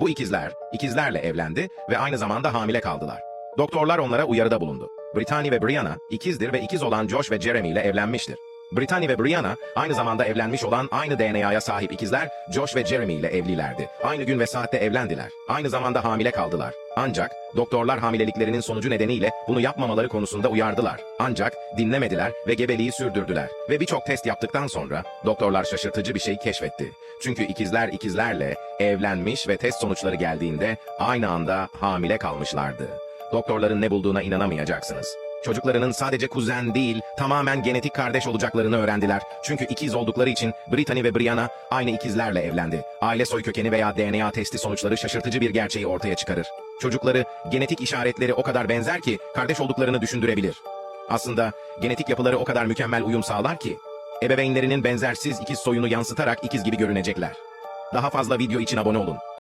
Bu ikizler, ikizlerle evlendi ve aynı zamanda hamile kaldılar. Doktorlar onlara uyarıda bulundu. Brittany ve Brianna ikizdir ve ikiz olan Josh ve Jeremy ile evlenmiştir. Brittany ve Brianna aynı zamanda evlenmiş olan aynı DNA'ya sahip ikizler Josh ve Jeremy ile evlilerdi. Aynı gün ve saatte evlendiler. Aynı zamanda hamile kaldılar. Ancak doktorlar hamileliklerinin sonucu nedeniyle bunu yapmamaları konusunda uyardılar. Ancak dinlemediler ve gebeliği sürdürdüler. Ve birçok test yaptıktan sonra doktorlar şaşırtıcı bir şey keşfetti. Çünkü ikizler ikizlerle evlenmiş ve test sonuçları geldiğinde aynı anda hamile kalmışlardı. Doktorların ne bulduğuna inanamayacaksınız. Çocuklarının sadece kuzen değil, tamamen genetik kardeş olacaklarını öğrendiler. Çünkü ikiz oldukları için Brittany ve Brianna aynı ikizlerle evlendi. Aile soykökeni veya DNA testi sonuçları şaşırtıcı bir gerçeği ortaya çıkarır. Çocukları genetik işaretleri o kadar benzer ki kardeş olduklarını düşündürebilir. Aslında genetik yapıları o kadar mükemmel uyum sağlar ki ebeveynlerinin benzersiz ikiz soyunu yansıtarak ikiz gibi görünecekler. Daha fazla video için abone olun.